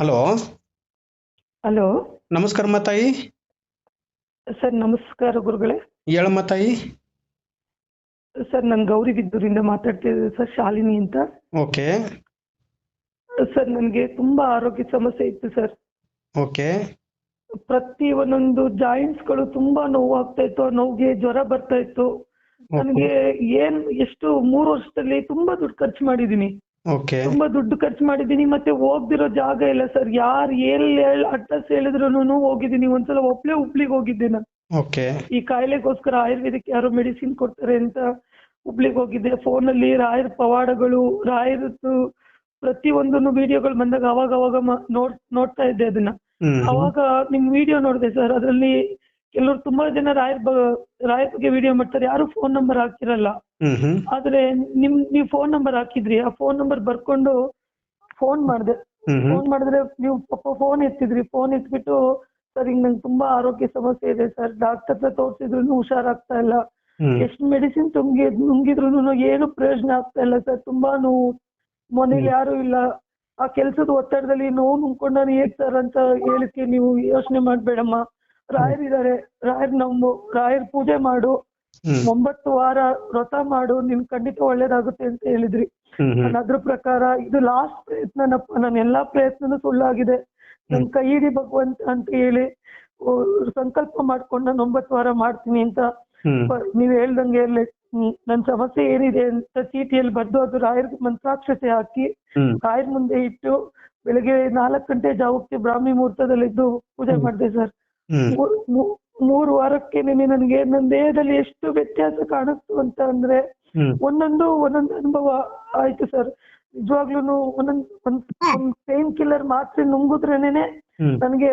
Hello. Hello. ನಮಸ್ಕಾರಮ್ಮ ತಾಯಿ sir ನಮಸ್ಕಾರ ಗುರುಗಳೇ. ಹೇಳಮ್ಮ ತಾಯಿ ಸರ್ ನಾನು ಗೌರಿಬಿದ್ದೂರಿಂದ ಮಾತಾಡ್ತಿದ್ದೆ ಸರ್ ಶಾಲಿನಿ ಅಂತ. ಓಕೆ. ಸರ್ ನನಗೆ ತುಂಬಾ ಆರೋಗ್ಯ ಸಮಸ್ಯೆ ಇತ್ತು ಸರ್. ಓಕೆ. ಪ್ರತಿ ಒಂದೊಂದು ಜಾಯಿಂಟ್ಸ್ಗಳು ತುಂಬಾ ನೋವಾಗ್ತಾ ಆಗ್ತಾ ಇತ್ತು ಆ ನೋವಿಗೆ ಜ್ವರ ಬರ್ತಾ ಇತ್ತು. ನನಗೆ ಏನ್ ಎಷ್ಟು ಮೂರು ವರ್ಷದಲ್ಲಿ ತುಂಬಾ ದುಡ್ಡು ಖರ್ಚು ಮಾಡಿದೀನಿ ತುಂಬಾ ದುಡ್ಡು ಖರ್ಚು ಮಾಡಿದೀನಿ ಮತ್ತೆ ಹೋಗ್ದಿರೋ ಜಾಗ ಇಲ್ಲ ಸರ್. ಯಾರು ಎಲ್ಲಿ ಅಡ್ರೆಸ್ ಹೇಳಿದ್ರು ಹೋಗಿದ್ದೀನಿ. ಒಂದ್ಸಲ ಒಬ್ಳೆ ಹುಬ್ಳಿಗೆ ಹೋಗಿದ್ದೆ ನಾನು. ಓಕೆ ಈ ಕಾಯಿಲೆಗೋಸ್ಕರ ಆಯುರ್ವೇದಿಕ್ ಯಾರು ಮೆಡಿಸಿನ್ ಕೊಡ್ತಾರೆ ಅಂತ ಹುಬ್ಳಿಗೆ ಹೋಗಿದ್ದೆ. ಫೋನಲ್ಲಿ ರಾಯರ್ ಪವಾಡಗಳು ರಾಯರದ್ದು ಪ್ರತಿ ಒಂದನ್ನು ವಿಡಿಯೋಗಳು ಬಂದಾಗ ಅವಾಗ ಅವಾಗ ನೋಡ್ ನೋಡ್ತಾ ಇದ್ದೆ ಅದನ್ನ. ಅವಾಗ ನಿಮ್ ವಿಡಿಯೋ ನೋಡಿದೆ ಸರ್. ಅದರಲ್ಲಿ ಕೆಲವರು ತುಂಬಾ ಜನ ರಾಯರ್ ರಾಯರ್ ಬಗ್ಗೆ ವಿಡಿಯೋ ಮಾಡ್ತಾರೆ ಯಾರು ಫೋನ್ ನಂಬರ್ ಹಾಕಿರಲ್ಲ. ಆದ್ರೆ ನಿಮ್ ನೀವು ಫೋನ್ ನಂಬರ್ ಹಾಕಿದ್ರಿ ಆ ಫೋನ್ ನಂಬರ್ ಬರ್ಕೊಂಡು ಫೋನ್ ಮಾಡಿದೆ. ಫೋನ್ ಮಾಡಿದ್ರೆ ನೀವು ಪಾಪ ಫೋನ್ ಎತ್ತಿದ್ರಿ. ಫೋನ್ ಎತ್ಬಿಟ್ಟು ಸರ್ ಈಗ ನಂಗೆ ತುಂಬಾ ಆರೋಗ್ಯ ಸಮಸ್ಯೆ ಇದೆ ಸರ್. ಡಾಕ್ಟರ್ ಹತ್ರ ತೋರಿಸಿದ್ರು ಹುಷಾರಾಗ್ತಾ ಇಲ್ಲ. ಎಷ್ಟು ಮೆಡಿಸಿನ್ ತುಂಬಿ ನುಂಗಿದ್ರು ಏನು ಪ್ರಯೋಜನ ಆಗ್ತಾ ಇಲ್ಲ ಸರ್. ತುಂಬಾ ನೋವು. ಮನೇಲಿ ಯಾರು ಇಲ್ಲ. ಆ ಕೆಲಸದ ಒತ್ತಡದಲ್ಲಿ ನೋವು ನುಂಗ್ಕೊಂಡು ನಾನು ಹೇಗ್ ಸರ್ ಅಂತ ಹೇಳಿಕ್ಕೆ ನೀವು ಯೋಚನೆ ಮಾಡ್ಬೇಡಮ್ಮ. ರಾಯರಿದ್ದಾರೆ ರಾಯರ್ ನಂಬು ರಾಯರ್ ಪೂಜೆ ಮಾಡು. ಒಂಬತ್ತು ವಾರ ವ್ರತ ಮಾಡು ನಿನ್ ಖಂಡಿತ ಒಳ್ಳೇದಾಗುತ್ತೆ ಅಂತ ಹೇಳಿದ್ರಿ. ನಾನು ಅದ್ರ ಪ್ರಕಾರ ಇದು ಲಾಸ್ಟ್ ಪ್ರಯತ್ನನಪ್ಪ ನನ್ನ ಎಲ್ಲಾ ಪ್ರಯತ್ನನೂ ಸುಳ್ಳಾಗಿದೆ. ನನ್ ಕೈ ಹಿಡಿ ಭಗವಂತ ಅಂತ ಹೇಳಿ ಸಂಕಲ್ಪ ಮಾಡ್ಕೊಂಡು ನಾನು ಒಂಬತ್ತು ವಾರ ಮಾಡ್ತೀನಿ ಅಂತ. ನೀವ್ ಹೇಳ್ದಂಗೆ ನನ್ ಸಮಸ್ಯೆ ಏನಿದೆ ಅಂತ ಚೀಟಿಯಲ್ಲಿ ಬರ್ದು ಅದು ರಾಯರ್ ಮಂತ್ರಾಕ್ಷತೆ ಹಾಕಿ ರಾಯರ್ ಮುಂದೆ ಇಟ್ಟು ಬೆಳಿಗ್ಗೆ ನಾಲ್ಕು ಗಂಟೆ ಜಾವಕ್ಕೆ ಬ್ರಾಹ್ಮಿ ಮುಹೂರ್ತದಲ್ಲಿದ್ದು ಪೂಜೆ ಮಾಡಿದೆ ಸರ್. ಮೂರ್- ವಾರಕ್ಕೆ ನನಗೆ ನನ್ನ ದೇಹದಲ್ಲಿ ಎಷ್ಟು ವ್ಯತ್ಯಾಸ ಕಾಣಿಸ್ತು ಅಂತ ಅಂದ್ರೆ ಒಂದೊಂದು ಒಂದೊಂದು ಅನುಭವ ಆಯ್ತು ಸರ್. ನಿಜವಾಗ್ಲೂ ಒಂದೊಂದ್ ಒಂದ್ ಪೇನ್ ಕಿಲ್ಲರ್ ಮಾತ್ರೆ ನುಂಗುದ್ರೇನೆ ನನಗೆ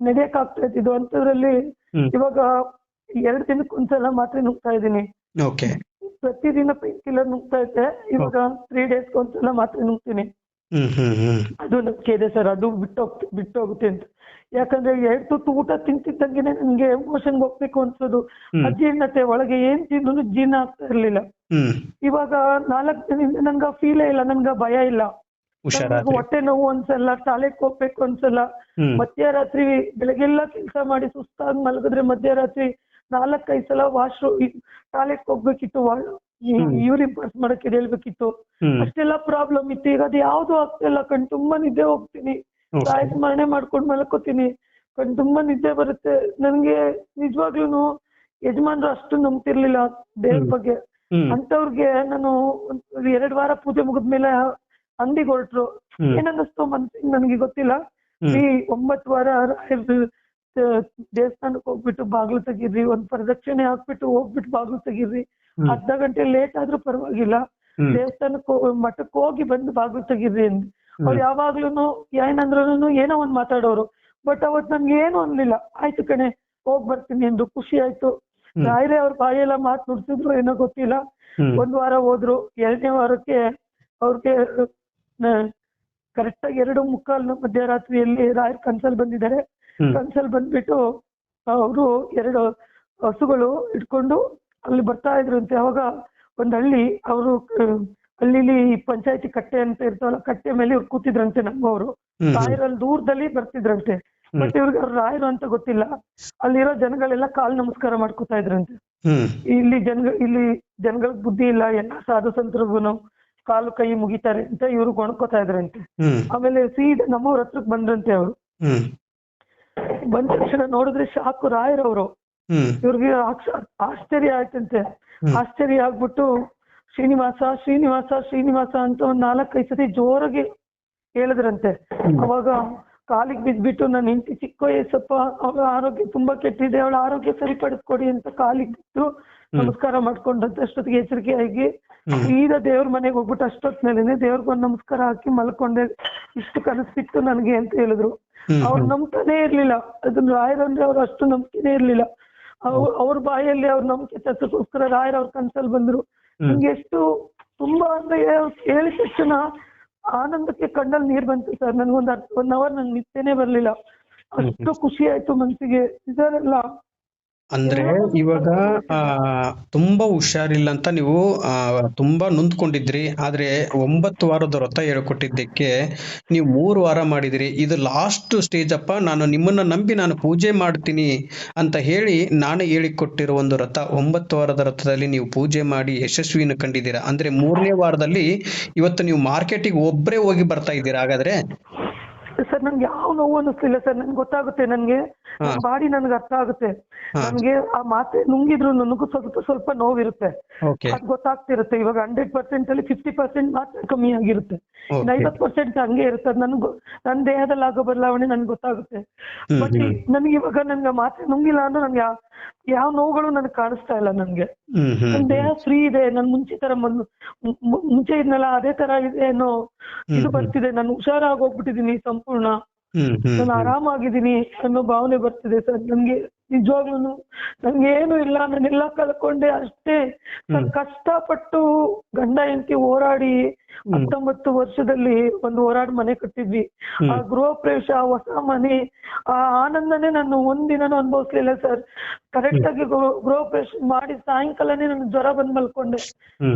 ನಡೆಯಕ್ ಆಗ್ತಾ ಇದ್ದಿದ್ದು ಅಂತದ್ರಲ್ಲಿ ಇವಾಗ ಎರಡ್ ದಿನಕ್ಕೆ ಒಂದ್ಸಲ ಮಾತ್ರೆ ನುಂಗ್ತಾ ಇದ್ದೀನಿ. ಪ್ರತಿದಿನ ಪೇನ್ ಕಿಲ್ಲರ್ ನುಂಗ್ತಾ ಇದ್ದೆ. ಇವಾಗ ತ್ರೀ ಡೇಸ್ಗೆ ಒಂದ್ಸಲ ಮಾತ್ರೆ ನುಂಗ್ತೀನಿ. ಅದು ನಂಬಿಕೆ ಇದೆ ಸರ್ ಅದು ಬಿಟ್ಟೋಗ್ ಬಿಟ್ಟೋಗುತ್ತೆ ಅಂತ. ಯಾಕಂದ್ರೆ ಎರಡು ತುತ್ತು ಊಟ ತಿಂತಿದ್ದಂಗೆನೆ ನನ್ಗೆ ಮೋಷನ್ಗೆ ಹೋಗ್ಬೇಕು ಅನ್ಸೋದು. ಅಜೀರ್ಣತೆ ಒಳಗೆ ಏನ್ ತಿಂದ್ರು ಜೀರ್ಣ ಆಗ್ತಾ ಇರ್ಲಿಲ್ಲ. ಇವಾಗ ನಾಲ್ಕು ದಿನದಿಂದ ನನ್ಗ ಫೀಲೇ ಇಲ್ಲ ನನ್ಗ ಭಯ ಇಲ್ಲ. ಹೊಟ್ಟೆ ನೋವು ಅನ್ಸಲ್ಲ ಶಾಲೆಗೆ ಹೋಗ್ಬೇಕು ಅನ್ಸಲ್ಲ. ಮಧ್ಯರಾತ್ರಿ ಬೆಳಗ್ಗೆಲ್ಲ ಕೆಲಸ ಮಾಡಿ ಸುಸ್ತಾಗಿ ಮಲಗಿದ್ರೆ ಮಧ್ಯರಾತ್ರಿ ನಾಲ್ಕೈದು ಸಲ ವಾಶ್ರೂಮ್ ಟಾಯ್ಲೆಟ್ ಹೋಗ್ಬೇಕಿತ್ತು ಯೂರಿನ್ ಪಾಸ್ ಮಾಡಕ್ಕೆ ಹೇಳ್ಬೇಕಿತ್ತು. ಅಷ್ಟೆಲ್ಲ ಪ್ರಾಬ್ಲಮ್ ಇತ್ತು. ಈಗ ಅದು ಯಾವ್ದು ಆಗ್ತಾ ಇಲ್ಲ. ಕಣ್ ತುಂಬಾ ನಿದ್ದೆ ಹೋಗ್ತೀನಿ. ತಾಯಿ ಸ್ಮರಣೆ ಮಾಡ್ಕೊಂಡ್ ಮಲ್ಕೋತೀನಿ. ಕಣ್ ತುಂಬಾ ನಿದ್ದೆ ಬರುತ್ತೆ. ನನ್ಗೆ ನಿಜವಾಗ್ಲೂ ಯಜಮಾನ್ರು ಅಷ್ಟು ನಂಬ್ತಿರ್ಲಿಲ್ಲ ದೇವ್ರ ಬಗ್ಗೆ. ಅಂತವ್ರಿಗೆ ನಾನು ಎರಡ್ ವಾರ ಪೂಜೆ ಮುಗಿದ್ಮೇಲೆ ಅಂಗಡಿಗೆ ಹೊರಟ್ರು. ಏನನ್ನಿಸ್ತು ಮನ್ಸಿಗೆ ನನ್ಗೆ ಗೊತ್ತಿಲ್ಲ. ಈ ಒಂಬತ್ತು ವಾರ ದೇವಸ್ಥಾನಕ್ ಹೋಗ್ಬಿಟ್ಟು ಬಾಗ್ಲು ತೆಗೀರಿ. ಒಂದ್ ಪ್ರದಕ್ಷಿಣೆ ಹಾಕ್ಬಿಟ್ಟು ಹೋಗ್ಬಿಟ್ಟು ಬಾಗ್ಲು ತೆಗೀರಿ. ಅರ್ಧ ಗಂಟೆ ಲೇಟ್ ಆದ್ರೂ ಪರವಾಗಿಲ್ಲ. ದೇವಸ್ಥಾನಕ್ಕೆ ಮಠಕ್ಕೆ ಹೋಗಿ ಬಂದು ಬಾಗಿಲು ತೆಗೀರಿ ಅಂತ. ಅವ್ರು ಯಾವಾಗ್ಲೂನು ಏನಂದ್ರೂ ಏನೋ ಒಂದ್ ಮಾತಾಡೋರು ಬಟ್ ಅವತ್ ನನ್ಗೆ ಏನು ಅನ್ಲಿಲ್ಲ ಆಯ್ತು ಕಣೆ ಹೋಗ್ ಬರ್ತೀನಿ ಎಂದು ಖುಷಿ ಆಯ್ತು. ರಾಯರೇ ಅವ್ರ ಬಾಯೆಲ್ಲ ಮಾತು ನುಡ್ಸಿದ್ರು ಏನೋ ಗೊತ್ತಿಲ್ಲ. ಒಂದ್ ವಾರ ಹೋದ್ರು ಎರಡನೇ ವಾರಕ್ಕೆ ಅವ್ರಿಗೆ ಕರೆಕ್ಟ್ ಆಗಿ ಎರಡು ಮುಕ್ಕಾಲು ಮಧ್ಯರಾತ್ರಿಯಲ್ಲಿ ರಾಯರ್ ಕನ್ಸಲ್ ಬಂದಿದ್ದಾರೆ ಕನ್ಸಲ್ ಬಂದ್ಬಿಟ್ಟು ಅವರು ಎರಡು ಹಸುಗಳು ಇಟ್ಕೊಂಡು ಅಲ್ಲಿ ಬರ್ತಾ ಇದ್ರಂತೆ ಅವಾಗ ಒಂದ್ ಹಳ್ಳಿ ಅವರು ಹಳ್ಳಿಲಿ ಪಂಚಾಯತಿ ಕಟ್ಟೆ ಅಂತ ಇರ್ತಾವಲ್ಲ ಕಟ್ಟೆ ಮೇಲೆ ಇವ್ರು ಕೂತಿದ್ರಂತೆ ನಮ್ಮವರು. ರಾಯರಲ್ಲಿ ದೂರದಲ್ಲಿ ಬರ್ತಿದ್ರಂತೆ. ಬಟ್ ಇವ್ರಿಗೆ ಅವ್ರು ರಾಯರು ಅಂತ ಗೊತ್ತಿಲ್ಲ. ಅಲ್ಲಿರೋ ಜನಗಳೆಲ್ಲ ಕಾಲ್ ನಮಸ್ಕಾರ ಮಾಡ್ಕೊತಾ ಇದ್ರಂತೆ. ಇಲ್ಲಿ ಜನ ಇಲ್ಲಿ ಜನಗಳಿಗೆ ಬುದ್ಧಿ ಇಲ್ಲ ಎಲ್ಲ ಸಾಧು ಸಂತರಿಗೂ ಕಾಲು ಕೈ ಮುಗಿತಾರೆ ಅಂತ ಇವ್ರು ಗೊಣ್ಕೋತಾ ಇದ್ರಂತೆ. ಆಮೇಲೆ ಸೀದಾ ನಮ್ಮವ್ರ ಹತ್ರಕ್ ಬಂದ್ರಂತೆ ಅವರು. ಬಂದ ತಕ್ಷಣ ನೋಡಿದ್ರೆ ಶಾಕು ರಾಯರ್ ಹ್ಮ್ ಇವ್ರಿಗೆ ಆಶ್ಚರ್ಯ ಆಯ್ತಂತೆ. ಆಶ್ಚರ್ಯ ಆಗ್ಬಿಟ್ಟು ಶ್ರೀನಿವಾಸ ಶ್ರೀನಿವಾಸ ಶ್ರೀನಿವಾಸ ಅಂತ ಒಂದ್ ನಾಲ್ಕೈದು ಸತಿ ಜೋರಾಗಿ ಹೇಳಿದ್ರಂತೆ. ಅವಾಗ ಕಾಲಿಗೆ ಬಿದ್ದ್ಬಿಟ್ಟು ನನ್ನ ಹೆಂಡತಿ ಚಿಕ್ಕ ವಯಸ್ಸಪ್ಪ ಅವಳ ಆರೋಗ್ಯ ತುಂಬಾ ಕೆಟ್ಟಿದೆ ಅವಳ ಆರೋಗ್ಯ ಸರಿಪಡಿಸ್ಕೊಡಿ ಅಂತ ಕಾಲಿಗೆ ಬಿದ್ದು ನಮಸ್ಕಾರ ಮಾಡ್ಕೊಂಡಂತೆ. ಅಷ್ಟೊತ್ತಿಗೆ ಎಚ್ಚರಿಕೆ ಆಗಿ. ಸೀದಾ ದೇವ್ರ ಮನೆಗೆ ಹೋಗ್ಬಿಟ್ಟು ಅಷ್ಟೊತ್ತಿನಲ್ಲೇನೆ ದೇವ್ರಿಗೊಂದು ನಮಸ್ಕಾರ ಹಾಕಿ ಮಲ್ಕೊಂಡೆ. ಇಷ್ಟು ಕನಸಿತ್ತು ನನಗೆ ಅಂತ ಹೇಳಿದ್ರು. ಅವ್ರು ನಂಬ್ತಾನೆ ಇರ್ಲಿಲ್ಲ. ಅದನ್ನ ರಾಯರಂದ್ರೆ ಅವ್ರು ಅಷ್ಟು ನಂಬಿಕೆನೇ ಇರ್ಲಿಲ್ಲ. ಅವ್ರ ಅವ್ರ ಬಾಯಲ್ಲಿ ಅವ್ರ ನಂಬಿಕೆ ತತ್ವಕ್ಕೋಸ್ಕರ ರಾಯರ್ ಅವ್ರ ಕನ್ಸಲ್ ಬಂದ್ರು. ನಿಮ್ಗೆ ನಂಗೆ ಎಷ್ಟು ತುಂಬಾ ಅಂದ್ರೆ ಹೇಳಿದ ತಕ್ಷಣ ಆನಂದಕ್ಕೆ ಕಣ್ಣಲ್ಲಿ ನೀರ್ ಬಂತು ಸರ್. ನನ್ಗೊಂದ್ ಅರ್ಧ ಒನ್ ಅವರ್ ನಂಗೆ ನಿದ್ದೆನೆ ಬರ್ಲಿಲ್ಲ. ಅಷ್ಟು ಖುಷಿ ಆಯ್ತು ಮನ್ಸಿಗೆ. ಇದರೆಲ್ಲ ಅಂದ್ರೆ ಇವಾಗ, ಆ, ತುಂಬಾ ಹುಷಾರಿಲ್ಲ ಅಂತ ನೀವು, ಆ, ತುಂಬಾ ನೊಂದ್ಕೊಂಡಿದ್ರಿ. ಆದ್ರೆ ಒಂಬತ್ತು ವಾರದ ವ್ರತ ಹೇಳ್ಕೊಟ್ಟಿದ್ದಕ್ಕೆ ನೀವು ಮೂರು ವಾರ ಮಾಡಿದಿರಿ. ಇದು ಲಾಸ್ಟ್ ಸ್ಟೇಜ್ ಅಪ್ಪ. ನಾನು ನಿಮ್ಮನ್ನ ನಂಬಿ ನಾನು ಪೂಜೆ ಮಾಡ್ತೀನಿ ಅಂತ ಹೇಳಿ ನಾನು ಹೇಳಿಕೊಟ್ಟಿರೋ ಒಂದು ವ್ರತ. ಒಂಬತ್ತು ವಾರದ ವ್ರತದಲ್ಲಿ ನೀವು ಪೂಜೆ ಮಾಡಿ ಯಶಸ್ವಿಯನ್ನು ಕಂಡಿದ್ದೀರಾ. ಅಂದ್ರೆ ಮೂರನೇ ವಾರದಲ್ಲಿ ಇವತ್ತು ನೀವು ಮಾರ್ಕೆಟಿಗೆ ಒಬ್ರೇ ಹೋಗಿ ಬರ್ತಾ ಇದ್ದೀರಾ. ಹಾಗಾದ್ರೆ ಸರ್ ನನ್ಗೆ ಯಾವ ನೋವು ಅನ್ನಿಸ್ಲಿಲ್ಲ ಸರ್ ನನ್ಗೆ ಗೊತ್ತಾಗುತ್ತೆ ನನ್ಗೆ. ಬಾಡಿ ನನ್ಗೆ ಅರ್ಥ ಆಗುತ್ತೆ. ನನ್ಗೆ ಆ ಮಾತೆ ನುಂಗಿದ್ರು ನನಗೂ ಸ್ವಲ್ಪ ಸ್ವಲ್ಪ ನೋವಿರುತ್ತೆ. ಅದ್ ಗೊತ್ತಾಗ್ತಿರುತ್ತೆ. ಇವಾಗ ಹಂಡ್ರೆಡ್ ಪರ್ಸೆಂಟ್ ಅಲ್ಲಿ ಫಿಫ್ಟಿ ಪರ್ಸೆಂಟ್ ಮಾತ್ರ ಕಮ್ಮಿ ಆಗಿರುತ್ತೆ. ಐವತ್ ಪರ್ಸೆಂಟ್ ಹಂಗೆ ಇರುತ್ತೆ. ನನ್ಗೆ ನನ್ನ ದೇಹದಲ್ಲಿ ಆಗೋ ಬದಲಾವಣೆ ನನ್ಗೆ ಗೊತ್ತಾಗುತ್ತೆ. ಬಟ್ ನನ್ಗೆ ನನಗೆ ಇವಾಗ ನನ್ಗೆ ಮಾತ್ರೆ ನುಂಗಿಲ್ಲ ಅಂದ್ರೆ ನನ್ಗೆ ಯಾವ ನೋವುಗಳು ನನಗೆ ಕಾಣಿಸ್ತಾ ಇಲ್ಲ ನನ್ಗೆ. ನನ್ನ ನನ್ ದೇಹ ಫ್ರೀ ಇದೆ ನನ್ ಮುಂಚೆ ತರ ಮುಂಚೆ ಇದ್ನಲ್ಲ ಅದೇ ತರ ಇದೆ ಅನ್ನೋ ಇದು. ಬರ್ತಿದೆ. ನಾನು ಹುಷಾರಾಗಿ ಹೋಗ್ಬಿಟ್ಟಿದೀನಿ ಸಂಪೂರ್ಣ. ನಾನು ಆರಾಮಾಗಿದ್ದೀನಿ ಅನ್ನೋ ಭಾವನೆ ಬರ್ತಿದೆ ಸರ್. ನನ್ಗೆ ನಿಜವಾಗ್ಲೂ ನಂಗೇನು ಏನು ಇಲ್ಲ ನಾನೆಲ್ಲ ಕಳ್ಕೊಂಡೆ ಅಷ್ಟೇ. ನಾನು ಕಷ್ಟಪಟ್ಟು ಗಂಡ ಹೆಂಡತಿ ಹೋರಾಡಿ ಹತ್ತೊಂಬತ್ತು ವರ್ಷದಲ್ಲಿ ಒಂದು ಹೋರಾಡಿ ಮನೆ ಕಟ್ಟಿದ್ವಿ. ಆ ಗೃಹ ಪ್ರವೇಶ ಹೊಸ ಮನೆ ಆ ಆನಂದನೆ ನಾನು ಒಂದಿನನೂ ಅನುಭವಿಸ್ಲಿಲ್ಲ ಸರ್. ಕರೆಕ್ಟ್ ಆಗಿ ಗೃಹ ಪ್ರವೇಶ ಮಾಡಿ ಸಾಯಂಕಾಲನೇ ನಾನು ಜ್ವರ ಬಂದ್ ಮಲ್ಕೊಂಡೆ.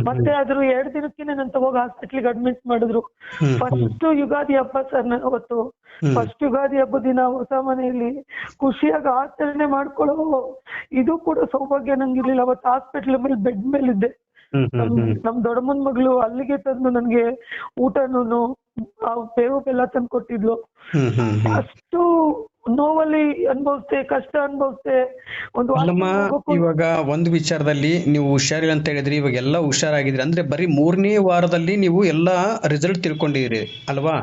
ಮತ್ತೆ ಆದ್ರೂ ಎರಡ್ ದಿನಕ್ಕೆ ನಾನು ತಗೋಗಿ ಹಾಸ್ಪಿಟ್ಲಿಗೆ ಅಡ್ಮಿಟ್ ಮಾಡಿದ್ರು. ಫಸ್ಟ್ ಯುಗಾದಿ ಹಬ್ಬ ಸರ್ ನಾನು ಅವತ್ತು. ಫಸ್ಟ್ ಯುಗಾದಿ ಹಬ್ಬ ದಿನ ಹೊಸ ಮನೆಯಲ್ಲಿ ಖುಷಿಯಾಗಿ ಆಚರಣೆ ಮಾಡ್ಕೊಳ್ಳೋ ಇದು ಕೂಡ ಸೌಭಾಗ್ಯ ನಂಗಿರ್ಲಿಲ್ಲ. ಅವತ್ತು ಹಾಸ್ಪಿಟಲ್ ಮೇಲೆ ಬೆಡ್ ಮೇಲಿದ್ದೆ. ನಮ್ ದೊಡ್ಡಮ್ಮನ್ ಮಗಳು ಅಲ್ಲಿಗೆ ತಂದು ನನ್ಗೆ ಊಟನೂ ಆ ಬೇವು ಬೆಲ್ಲ ತಂದು ಕೊಟ್ಟಿದ್ಲು. ಅಷ್ಟು ನೋವಲ್ಲಿ ಅನ್ಭವಿಸ್ತೆ ಕಷ್ಟ ಅನ್ಭವಿಸ್ತೆ ಒಂದು ಇವಾಗ ಒಂದು ವಿಚಾರದಲ್ಲಿ ನೀವು ಹುಷಾರಿಲ್ಲ ಅಂತ ಹೇಳಿದ್ರಿ ಇವಾಗ ಎಲ್ಲ ಹುಷಾರಾಗಿದ್ರಿ ಅಂದ್ರೆ ಬರೀ ಮೂರನೇ ವಾರದಲ್ಲಿ ನೀವು ಎಲ್ಲ ರಿಸಲ್ಟ್ ತಿಳ್ಕೊಂಡಿದ್ರಿ ಅಲ್ವಾ?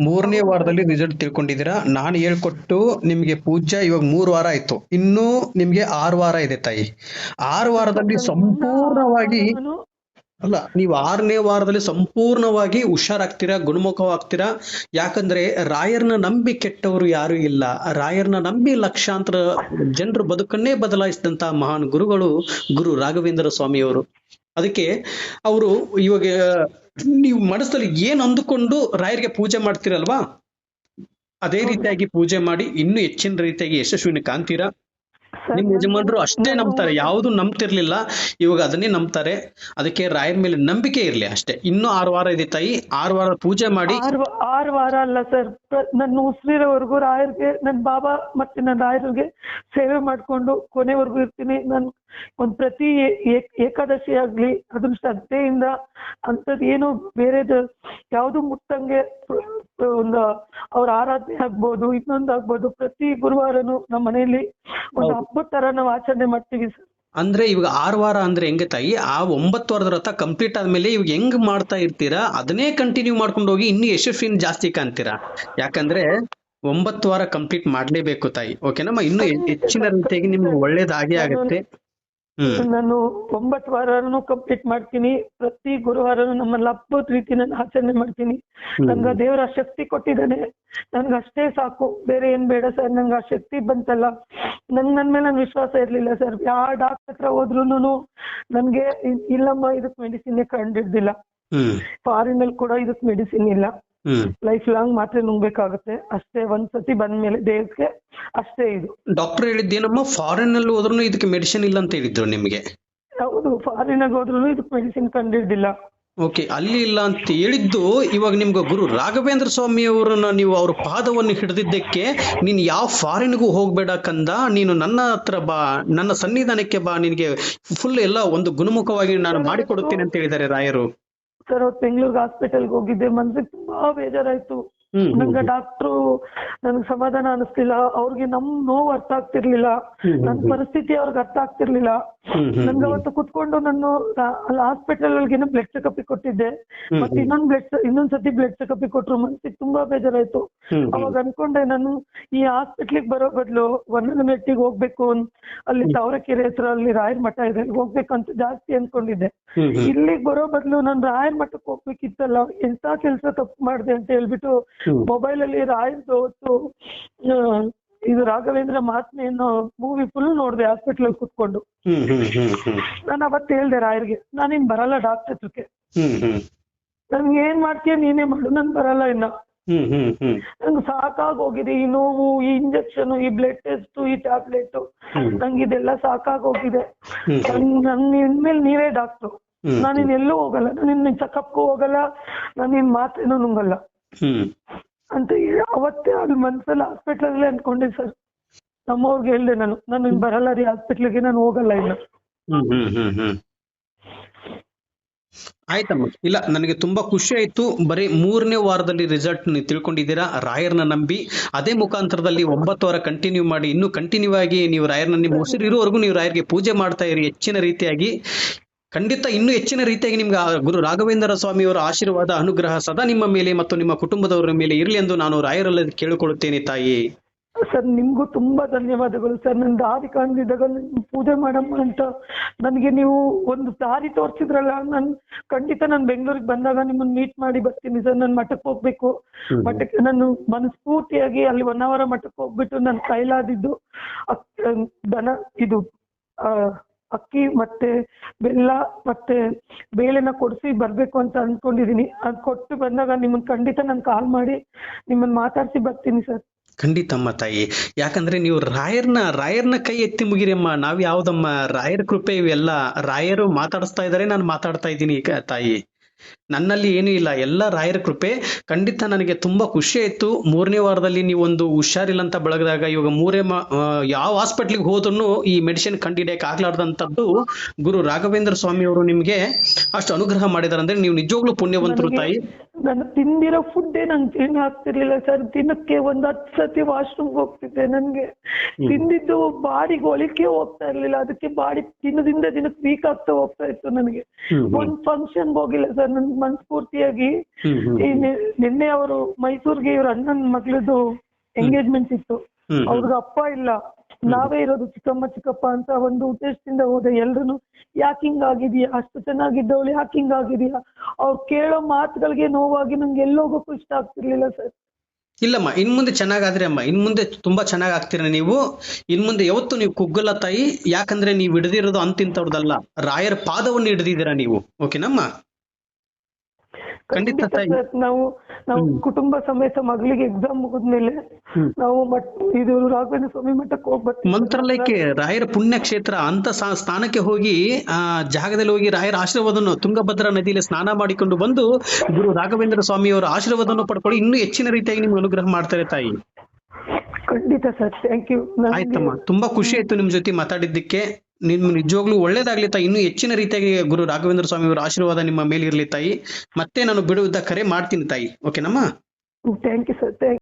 ಮೂರನೇ ವಾರದಲ್ಲಿ ರಿಸಲ್ಟ್ ತಿಳ್ಕೊಂಡಿದ್ದೀರಾ? ನಾನು ಹೇಳ್ಕೊಟ್ಟು ನಿಮ್ಗೆ ಪೂಜ್ಯ ಇವಾಗ ಮೂರು ವಾರ ಆಯ್ತು. ಇನ್ನೂ ನಿಮ್ಗೆ ಆರು ವಾರ ಇದೆ ತಾಯಿ. ಆರು ವಾರದಲ್ಲಿ ಸಂಪೂರ್ಣವಾಗಿ ಅಲ್ಲ ನೀವು ಆರನೇ ವಾರದಲ್ಲಿ ಸಂಪೂರ್ಣವಾಗಿ ಹುಷಾರಾಗ್ತೀರಾ ಗುಣಮುಖವಾಗ್ತೀರಾ? ಯಾಕಂದ್ರೆ ರಾಯರ್ನ ನಂಬಿ ಕೆಟ್ಟವರು ಯಾರು ಇಲ್ಲ. ರಾಯರ್ನ ನಂಬಿ ಲಕ್ಷಾಂತರ ಜನರು ಬದುಕನ್ನೇ ಬದಲಾಯಿಸಿದಂತ ಮಹಾನ್ ಗುರುಗಳು ಗುರು ರಾಘವೇಂದ್ರ ಸ್ವಾಮಿಯವರು. ಅದಕ್ಕೆ ಅವರು ಇವಾಗ ನೀವು ಮನಸ್ಸಲ್ಲಿ ಏನ್ ಅಂದುಕೊಂಡು ರಾಯರಿಗೆ ಪೂಜೆ ಮಾಡ್ತೀರಲ್ವಾ? ಅದೇ ರೀತಿಯಾಗಿ ಪೂಜೆ ಮಾಡಿ, ಇನ್ನೂ ಹೆಚ್ಚಿನ ರೀತಿಯಾಗಿ ಯಶಸ್ವಿನಿ ಕಾಣ್ತೀರಾ? ನಿಮ್ ಯಜಮಾನ್ರು ಅಷ್ಟೇ ನಂಬ್ತಾರೆ ಯಾವುದು ನಂಬ್ತಿರ್ಲಿಲ್ಲ ಇವಾಗ ಅದನ್ನೇ ನಂಬ್ತಾರೆ ಅದಕ್ಕೆ ರಾಯರ ಮೇಲೆ ನಂಬಿಕೆ ಇರ್ಲಿ ಅಷ್ಟೇ. ಇನ್ನು ಆರು ವಾರ ಇದೆ ತಾಯಿ ಆರು ವಾರ ಪೂಜೆ ಮಾಡಿ. ಆರು ವಾರ ಅಲ್ಲ ಸರ್ ನನ್ನ ಉಸಿರಿರೋವರೆಗೂ ರಾಯರ್ಗೆ ನನ್ನ ಬಾಬಾ ಮತ್ತೆ ನನ್ನ ರಾಯರಿಗೆ ಸೇವೆ ಮಾಡ್ಕೊಂಡು ಕೊನೆವರೆಗೂ ಇರ್ತೀನಿ. ನನ್ ಒಂದ್ ಪ್ರತಿ ಏಕ್- ಏಕಾದಶಿ ಆಗ್ಲಿ ಅದನ್ನ ಶ್ರದ್ಧೆಯಿಂದ ಅಂತದ್ ಏನು ಬೇರೆದು ಯಾವ್ದು ಮುಟ್ಟಂಗೆ ಒಂದು ಅವ್ರ ಆರಾಧನೆ ಆಗ್ಬೋದು ಇನ್ನೊಂದು ಆಗ್ಬೋದು. ಪ್ರತಿ ಗುರುವಾರನು ನಮ್ಮ ಮನೆಯಲ್ಲಿ ಒಂದು ಹಬ್ಬದ ತರ ನಾವು ಆಚರಣೆ ಮಾಡ್ತೀವಿ ಸರ್. ಅಂದ್ರೆ ಇವಾಗ ಆರು ವಾರ ಅಂದ್ರೆ ಹೆಂಗೆ ತಾಯಿ? ಆ ಒಂಬತ್ತು ವಾರದ ವ್ರತ ಕಂಪ್ಲೀಟ್ ಆದ್ಮೇಲೆ ಇವಾಗ ಹೆಂಗ್ ಮಾಡ್ತಾ ಇರ್ತೀರಾ? ಅದನ್ನೇ ಕಂಟಿನ್ಯೂ ಮಾಡ್ಕೊಂಡು ಹೋಗಿ ಇನ್ನು ಯಶಸ್ವಿನ ಜಾಸ್ತಿ ಕಾಣ್ತೀರಾ? ಯಾಕಂದ್ರೆ ಒಂಬತ್ತು ವಾರ ಕಂಪ್ಲೀಟ್ ಮಾಡ್ಲೇಬೇಕು ತಾಯಿ. ಓಕೆನಮ್ಮ ಇನ್ನು ಹೆಚ್ಚಿನ ರೀತಿಯಾಗಿ ನಿಮ್ಗೆ ಒಳ್ಳೇದಾಗೇ ಆಗುತ್ತೆ. ನಾನು ಒಂಬತ್ತು ವಾರನು ಕಂಪ್ಲೀಟ್ ಮಾಡ್ತೀನಿ. ಪ್ರತಿ ಗುರುವಾರನು ನಮ್ಮಲ್ಲಿ ಹಬ್ಬದ ರೀತಿ ನಾನು ಆಚರಣೆ ಮಾಡ್ತೀನಿ. ನನ್ಗೆ ದೇವರ ಶಕ್ತಿ ಕೊಟ್ಟಿದ್ದಾನೆ. ನನ್ಗೆ ಅಷ್ಟೇ ಸಾಕು. ಬೇರೆ ಏನ್ ಬೇಡ ಸರ್. ನನ್ಗೆ ಆ ಶಕ್ತಿ ಬಂತಲ್ಲ. ನನ್ ನನ್ ಮೇಲೆ ನನ್ ವಿಶ್ವಾಸ ಇರ್ಲಿಲ್ಲ ಸರ್. ಯಾವ ಡಾಕ್ಟರ್ ಹತ್ರ ಹೋದ್ರುನು ನನ್ಗೆ ಇಲ್ಲಮ್ಮ ಇದಕ್ ಮೆಡಿಸಿನ್ ಕಂಡಿಡ್ದಿಲ್ಲ. ಫಾರಿನ್ ಅಲ್ಲಿ ಕೂಡ ಇದಕ್ ಮೆಡಿಸಿನ್ ಇಲ್ಲ. ಲೈಫ್ ಲಾಂಗ್ ಮಾತ್ರೆ ನುಂಗ್ಬೇಕಾಗುತ್ತೆ. ಅಷ್ಟೇ ಒಂದ್ ಸತಿ ಬಂದ್ಮೇಲೆ ದೇಹಕ್ಕೆ ಅಷ್ಟೇ ಇದು. ಡಾಕ್ಟರ್ ಹೇಳಿದ್ದೇನಮ್ಮ? ಫಾರಿನ್ ಅಲ್ಲಿ ಹೋದ್ರು ಇದಕ್ಕೆ ಮೆಡಿಸಿನ್ ಇಲ್ಲ ಅಂತ ಹೇಳಿದ್ರು ನಿಮಗೆ. ಹೌದು ಫಾರಿನ್ ಆಗಿ ಹೋದ್ರು ಇದಕ್ಕೆ ಮೆಡಿಸಿನ್ ಕಂಡಿಡ್ದಿಲ್ಲ ಓಕೆ ಅಲ್ಲಿ ಇಲ್ಲ ಅಂತ ಹೇಳಿದ್ದು ಇವಾಗ ನಿಮ್ಗೆ ಗುರು ರಾಘವೇಂದ್ರ ಸ್ವಾಮಿ ಅವರನ್ನ ನೀವು ಅವ್ರ ಪಾದವನ್ನು ಹಿಡಿದಿದ್ದಕ್ಕೆ ನೀನ್ ಯಾವ ಫಾರಿನ್ಗೂ ಹೋಗ್ಬೇಡ ಕಂದ ನೀನು ನನ್ನ ಹತ್ರ ಬಾ ನನ್ನ ಸನ್ನಿಧಾನಕ್ಕೆ ಬಾ ನಿನ್ಗೆ ಫುಲ್ ಎಲ್ಲ ಒಂದು ಗುಣಮುಖವಾಗಿ ನಾನು ಮಾಡಿಕೊಡುತ್ತೇನೆ ಅಂತ ಹೇಳಿದ್ದಾರೆ ರಾಯರು. ಸರ್ ಅವತ್ತು ಬೆಂಗಳೂರಿಗೆ ಹಾಸ್ಪಿಟಲ್ಗೆ ಹೋಗಿದ್ದೆ ಮನ್ಸಿಗೆ ತುಂಬಾ ಬೇಜಾರಾಯ್ತು. ನಂಗೆ. ಡಾಕ್ಟ್ರು ನನ್ಗೆ ಸಮಾಧಾನ ಅನಿಸ್ಲಿಲ್ಲ ಅವ್ರಿಗೆ ನಮ್ ನೋವು ಅರ್ಥ ಆಗ್ತಿರ್ಲಿಲ್ಲ. ಹ್ಮ್, ಹ್ಮ್, ನನ್ ಪರಿಸ್ಥಿತಿ ಅವ್ರಿಗೆ ಅರ್ಥ ಆಗ್ತಿರ್ಲಿಲ್ಲ. ನನ್ಗೆ. ಅವತ್ತು ಕುತ್ಕೊಂಡು ನಾನು ಅಲ್ಲಿ ಹಾಸ್ಪಿಟಲ್ ಒಳಗೆ ಬ್ಲಡ್ ಚೆಕಪ್ ಕೊಟ್ಟಿದ್ದೆ ಮತ್ತೆ. ಇನ್ನೊಂದ್ ಬ್ಲಡ್ ಇನ್ನೊಂದ್ ಸತಿ ಬ್ಲಡ್ ಚೆಕಪ್ ಕೊಟ್ರು ಮನ್ಸಿಗೆ ತುಂಬಾ ಬೇಜಾರಾಯ್ತು. ಅವಾಗ ಅನ್ಕೊಂಡೆ ನಾನು ಈ ಹಾಸ್ಪಿಟ್ಲಿಗೆ ಬರೋ ಬದಲು ಮೆಟ್ಟಿಗೆ ಹೋಗ್ಬೇಕು ಅಲ್ಲಿ ತಾವರೆಕೆರೆ ಹತ್ರ ಅಲ್ಲಿ ರಾಯರ್ ಮಠ ಇದೆ ಅಲ್ಲಿ ಹೋಗ್ಬೇಕಂತ ಜಾಸ್ತಿ ಅನ್ಕೊಂಡಿದ್ದೆ. ಇಲ್ಲಿಗೆ ಬರೋ ಬದಲು ನಾನು ರಾಯರ್ ಮಠಕ್ಕೆ ಹೋಗ್ಬೇಕಿತ್ತಲ್ಲ ಎಂತ ಕೆಲ್ಸ ತಪ್ಪು ಮಾಡಿದೆ ಅಂತ ಹೇಳ್ಬಿಟ್ಟು ಮೊಬೈಲ್ ಅಲ್ಲಿ ರಾಯರ್ದು ಇದು ರಾಘವೇಂದ್ರ ಮಹಾತ್ಮೆ ಅನ್ನೋ ಮೂವಿ ಫುಲ್ ನೋಡಿದೆ ಹಾಸ್ಪಿಟಲ್ ಕುತ್ಕೊಂಡು. ಹ್ಮ್, ಹ್ಮ್. ನಾನು ಅವತ್ತು ಹೇಳ್ದೆ ರಾಯರ್ಗೆ ನಾನಿನ್ ಬರಲ್ಲ ಡಾಕ್ಟರ್ ಹತ್ರಕ್ಕೆ. ನನ್ಗೆ ಏನ್ ಮಾಡ್ತೀಯ ನೀನೇ ಮಾಡು ನನ್ ಬರಲ್ಲ ಇನ್ನ. ನಂಗೆ ಹ್ಮ್ ಹೋಗಿದೆ ಈ ನೋವು ಈ ಇಂಜೆಕ್ಷನ್ ಈ ಬ್ಲಡ್ ಟೆಸ್ಟ್ ಈ ಟ್ಯಾಬ್ಲೆಟ್. ನಂಗೆ ಇದೆಲ್ಲ ಸಾಕಾಗೋಗಿದೆ. ಹೋಗಿದೆ ನನ್- ಇನ್ಮೇಲೆ ನೀವೇ ಡಾಕ್ಟರ್ ನಾನಿನ್ ಎಲ್ಲೂ ಹೋಗಲ್ಲ ನಾನು ನಿನ್ ಚೆಕಪ್ಗೂ ಹೋಗಲ್ಲ ನಾನು ನಿನ್ ಮಾತ್ರೆನೂ ನುಂಗಲ್ಲ. ಅಂತ ಅವತ್ತೇ ಅಲ್ಲಿ ಮನ್ಸಲ್ಲಿ ಹಾಸ್ಪಿಟ್ಲಲ್ಲೇ ಅನ್ಕೊಂಡೆ ಸರ್ ನಮ್ಮವ್ರಿಗೆ ಹೇಳ್ದೆ ನಾನು ನಾನು ಇನ್ ಬರಲ್ಲ ರೀ ಹಾಸ್ಪಿಟ್ಲಿಗೆ ನಾನು ಹೋಗಲ್ಲ ಇನ್ನು. ಆಯ್ತಮ್ಮ. ಇಲ್ಲ, ನನಗೆ ತುಂಬಾ ಖುಷಿ ಆಯ್ತು. ಬರೀ ಮೂರನೇ ವಾರದಲ್ಲಿ ರಿಸಲ್ಟ್ ನೀವು ತಿಳ್ಕೊಂಡಿದ್ದೀರಾ, ರಾಯರ್ನ ನಂಬಿ. ಅದೇ ಮುಖಾಂತರದಲ್ಲಿ ಒಂಬತ್ತು ವಾರ ಕಂಟಿನ್ಯೂ ಮಾಡಿ, ಇನ್ನು ಕಂಟಿನ್ಯೂ ಆಗಿ ನೀವು ರಾಯರ್ನ ನಿಮ್ಮ ಉಸಿರು ಇರುವವರೆಗೂ ನೀವು ರಾಯರ್ಗೆ ಪೂಜೆ ಮಾಡ್ತಾ ಇರಿ, ಹೆಚ್ಚಿನ ರೀತಿಯಾಗಿ. ಖಂಡಿತ ಇನ್ನೂ ಹೆಚ್ಚಿನ ರೀತಿಯಾಗಿ ನಿಮ್ಗೆ ಗುರು ರಾಘವೇಂದ್ರ ಸ್ವಾಮಿಯವರ ಆಶೀರ್ವಾದ ಅನುಗ್ರಹ ಸದಾ ನಿಮ್ಮ ಮೇಲೆ ಮತ್ತು ನಿಮ್ಮ ಕುಟುಂಬದವರ ಮೇಲೆ ಇರಲಿ ಎಂದು ನಾನು ರಾಯರಲ್ಲಿ ಕೇಳಿಕೊಳ್ಳುತ್ತೇನೆ ತಾಯಿ. ಸರ್ ನಿಮ್ಗೂ ತುಂಬಾ ಧನ್ಯವಾದಗಳು ಸರ್. ನನ್ನ ದಾರಿ ಕಾಣಿದಾಗ ನನ್ ಪೂಜೆ ಮಾಡಮ್ಮ ಅಂತ ನನಗೆ ನೀವು ಒಂದು ದಾರಿ ತೋರಿಸಿದ್ರಲ್ಲ ನನ್ ಖಂಡಿತ ನಾನು ಬೆಂಗಳೂರಿಗೆ ಬಂದಾಗ ನಿಮ್ಮನ್ನ ಮೀಟ್ ಮಾಡಿ ಬರ್ತೀನಿ ಸರ್. ನಾನು ಮಠಕ್ಕೆ ಹೋಗ್ಬೇಕು. ಮಠಕ್ಕೆ ನಾನು ಮನಸ್ಫೂರ್ತಿಯಾಗಿ ಅಲ್ಲಿ ಒನ್ ಅವರ್ ಮಠಕ್ಕೆ ಹೋಗ್ಬಿಟ್ಟು ನನ್ನ ಕೈಲಾದಿದ್ದು ದನ ಇದು ಆ, ಅಕ್ಕಿ ಮತ್ತೆ ಬೆಲ್ಲ ಮತ್ತೆ ಬೇಳೆನ ಕೊಡಿಸಿ ಬರ್ಬೇಕು ಅಂತ ಅನ್ಕೊಂಡಿದೀನಿ. ಅದ್ ಕೊಟ್ಟು ಬಂದಾಗ ನಿಮ್ಮನ್ನ ಖಂಡಿತ ನಾನು ಕಾಲ್ ಮಾಡಿ ನಿಮ್ಮನ್ನ ಮಾತಾಡ್ಸಿ ಬರ್ತೀನಿ ಸರ್. ಖಂಡಿತಮ್ಮ ತಾಯಿ. ಯಾಕಂದ್ರೆ ನೀವು ರಾಯರ್ನ ರಾಯರ್ನ ಕೈ ಎತ್ತಿ ಮುಗಿರಮ್ಮ ನಾವ್ ಯಾವ್ದಮ್ಮ, ರಾಯರ್ ಕೃಪೆ ಇವೆಲ್ಲ. ರಾಯರು ಮಾತಾಡಿಸ್ತಾ ಇದಾರೆ, ನಾನು ಮಾತಾಡ್ತಾ ಇದ್ದೀನಿ ತಾಯಿ. ನನ್ನಲ್ಲಿ ಏನೂ ಇಲ್ಲ ಎಲ್ಲ ರಾಯರ ಕೃಪೆ. ಖಂಡಿತ ನನಗೆ ತುಂಬಾ ಖುಷಿ ಆಯಿತು. ಮೂರನೇ ವಾರದಲ್ಲಿ ನೀವು ಒಂದು ಹುಷಾರಿಲ್ಲ ಅಂತ ಬಳಗದಾಗ ಇವಾಗ ಮೂರೇ ಮಾ ಯಾವ ಹಾಸ್ಪಿಟ್ಲಿಗೆ ಹೋದ್ರು ಈ ಮೆಡಿಸಿನ್ ಕಂಡಿಡಿಯಕ್ಕೆ ಆಗ್ಲಾರ್ದಂಥದ್ದು ಗುರು ರಾಘವೇಂದ್ರ ಸ್ವಾಮಿ ಅವರು ನಿಮಗೆ ಅಷ್ಟು ಅನುಗ್ರಹ ಮಾಡಿದಾರೆ ಅಂದ್ರೆ ನೀವು ನಿಜವಾಗ್ಲೂ ಪುಣ್ಯವಂತರು ತಾಯಿ. ನಾನು ತಿಂದಿರೋ ಫುಡ್ಡೇ ನಂಗೆ ಜೀರ್ಣ ಆಗ್ತಿರ್ಲಿಲ್ಲ ಸರ್. ದಿನಕ್ಕೆ ಒಂದ್ ಹತ್ತು ಸತಿ ವಾಶ್ರೂಮ್ ಹೋಗ್ತಿದ್ದೆ ನನ್ಗೆ. ತಿಂದಿದ್ದು ಬಾಡಿಗೆ ಒಳಿಕೆ ಹೋಗ್ತಾ ಇರ್ಲಿಲ್ಲ. ಅದಕ್ಕೆ ಬಾಡಿ ದಿನದಿಂದ ದಿನಕ್ಕೆ ವೀಕ್ ಆಗ್ತಾ ಹೋಗ್ತಾ ಇತ್ತು ನನಗೆ. ಒಂದ್ ಫಂಕ್ಷನ್ ಹೋಗಿಲ್ಲ ಸರ್. ನನ್ ಮನ್ಸ್ಫೂರ್ತಿಯಾಗಿ ನಿನ್ನೆ ಅವರು ಮೈಸೂರ್ಗೆ ಇವ್ರ ಅಣ್ಣನ ಮಗಳದು ಎಂಗೇಜ್ಮೆಂಟ್ ಇತ್ತು. ಅವ್ರಿಗೆ ಅಪ್ಪ ಇಲ್ಲ. ನಾವೇ ಇರೋದು ಚಿಕ್ಕಮ್ಮ ಚಿಕ್ಕಪ್ಪ ಅಂತ ಒಂದು ಉದ್ದೇಶದಿಂದ ಹೋದೆ ಎಲ್ರು ಯಾಕೆ ಹಿಂಗ್ ಆಗಿದ್ಯಾ ಅಷ್ಟು ಚೆನ್ನಾಗಿದ್ದವಳು ಯಾಕೆ ಹಿಂಗ್ ಅವ್ರ ಅವ್ರು ಕೇಳೋ ಮಾತುಗಳಿಗೆ ನೋವಾಗಿ ನಂಗೆ ಎಲ್ಲೋಗಕ್ಕೂ ಇಷ್ಟ ಆಗ್ತಿರ್ಲಿಲ್ಲ ಸರ್. ಇಲ್ಲಮ್ಮ ಇನ್ ಮುಂದೆ ಚೆನ್ನಾಗಾದ್ರೆ ಅಮ್ಮ ಇನ್ ಮುಂದೆ ತುಂಬಾ ಚೆನ್ನಾಗ್ ಆಗ್ತೀರ ನೀವು? ಇನ್ ಮುಂದೆ ಯಾವತ್ತು ನೀವು ಕುಗ್ಗಲ್ಲ ತಾಯಿ ಯಾಕಂದ್ರೆ ನೀವು ಹಿಡಿದಿರೋದು ಅಂತಿಂತವ್ರದಲ್ಲ ರಾಯರ ಪಾದವನ್ನು ಹಿಡಿದಿದ್ದೀರಾ ನೀವು? ಓಕೆನಮ್ಮ? ಖಂಡಿತ. ನಾವು ನಾವು ಕುಟುಂಬ ಸಮೇತ ಮಗಳಿಗೆ ಎಕ್ಸಾಮ್ ಮುಗಿದ್ಮೇಲೆ ಮೇಲೆ ನಾವು ಇದು ರಾಘವೇಂದ್ರ ಸ್ವಾಮಿ ಮಠಕ್ಕೆ ಹೋಗಿ ಬರ್ತೀವಿ ಮಂತ್ರಾಲಯಕ್ಕೆ ರಾಯರ ಪುಣ್ಯಕ್ಷೇತ್ರ ಅಂತ ಸ್ಥಾನಕ್ಕೆ ಹೋಗಿ ಆ ಜಾಗದಲ್ಲಿ ಹೋಗಿ ರಾಯರ ಆಶೀರ್ವಾದವನ್ನು ತುಂಗಭದ್ರಾ ನದಿಯಲ್ಲಿ ಸ್ನಾನ ಮಾಡಿಕೊಂಡು ಬಂದು ಗುರು ರಾಘವೇಂದ್ರ ಸ್ವಾಮಿಯವರ ಆಶೀರ್ವಾದವನ್ನು ಪಡ್ಕೊಳ್ಳಿ. ಇನ್ನೂ ಹೆಚ್ಚಿನ ರೀತಿಯಾಗಿ ನಿಮ್ಗೆ ಅನುಗ್ರಹ ಮಾಡ್ತಾರೆ ತಾಯಿ. ಖಂಡಿತ ಸರ್ ಥ್ಯಾಂಕ್ ಯು ಆಯ್ತಮ್ಮ. ತುಂಬಾ ಖುಷಿ ಆಯ್ತು ನಿಮ್ ಜೊತೆ ಮಾತಾಡಿದ್ದಕ್ಕೆ. ನಿಮ್ ನಿಜವಾಗ್ಲೂ ಒಳ್ಳೇದಾಗ್ಲಿ ತಾಯಿ. ಇನ್ನೂ ಹೆಚ್ಚಿನ ರೀತಿಯಾಗಿ ಗುರು ರಾಘವೇಂದ್ರ ಸ್ವಾಮಿ ಅವರ ಆಶೀರ್ವಾದ ನಿಮ್ಮ ಮೇಲೆ ಇರ್ಲಿ ತಾಯಿ. ಮತ್ತೆ ನಾನು ಬಿಡುವುದ ಕರೆ ಮಾಡ್ತೀನಿ ತಾಯಿ. ಓಕೆನಮ್ಮ ಥ್ಯಾಂಕ್ ಯು ಸರ್ ಥ್ಯಾಂಕ್